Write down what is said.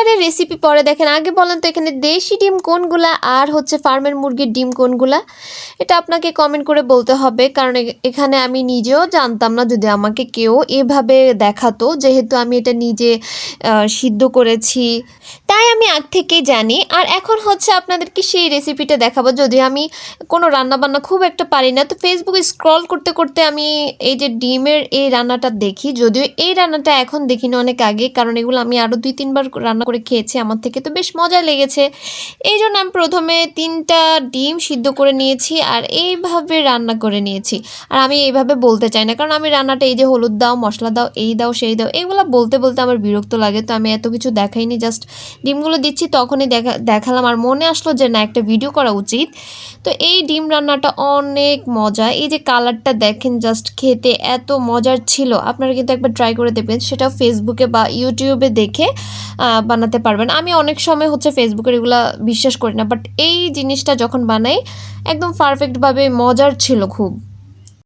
লেয়ারের রেসিপি পরে দেখেন। আগে বলেন তো এখানে দেশি ডিম কোনগুলা আর হচ্ছে ফার্মের মুরগির ডিম কোনগুলা? এটা আপনাকে কমেন্ট করে বলতে হবে, কারণ এখানে আমি নিজেও জানতাম না যদি আমাকে কেউ এভাবে দেখাতো, যেহেতু আমি এটা নিজে সিদ্ধ করেছি। তাই আমি আগ থেকেই জানি। আর এখন হচ্ছে আপনাদেরকে সেই রেসিপিটা দেখাবো। যদিও আমি কোনো রান্নাবান্না খুব একটা পারি না, তো ফেসবুকে স্ক্রল করতে করতে আমি এই যে ডিমের এই রান্নাটা দেখি। যদিও এই রান্নাটা এখন দেখিনি অনেক আগে, কারণ এগুলো আমি আরও দুই, তিনবার রান্না করে খেয়েছে আমার থেকে তো বেশ মজা লেগেছে। এই জন্য আমি প্রথমে তিনটা ডিম সিদ্ধ করে নিয়েছি আর এইভাবে রান্না করে নিয়েছি। আর আমি এইভাবে বলতে চাই না কারণ আমি রান্নাটা এই যে হলুদ দাও মশলা দাও এই দাও সেই দাও এগুলো বলতে বলতে আমার বিরক্ত লাগে। তো আমি এত কিছু দেখাইনি জাস্ট ডিমগুলো দিচ্ছি তখনই দেখা দেখালাম আর মনে আসলো যে না একটা ভিডিও করা উচিত। তো এই ডিম রান্নাটা অনেক মজা। এই যে কালারটা দেখেন জাস্ট খেতে এত মজার ছিল। আপনারা কিন্তু একবার ট্রাই করে দেখবেন সেটা ফেসবুকে বা ইউটিউবে দেখে আহ, বানাতে পারবেন। আমি অনেক সময় হচ্ছে ফেসবুকের এগুলো বিশ্বাস করি না বাট এই জিনিসটা যখন বানাই, একদম পারফেক্টভাবে মজার ছিল খুব।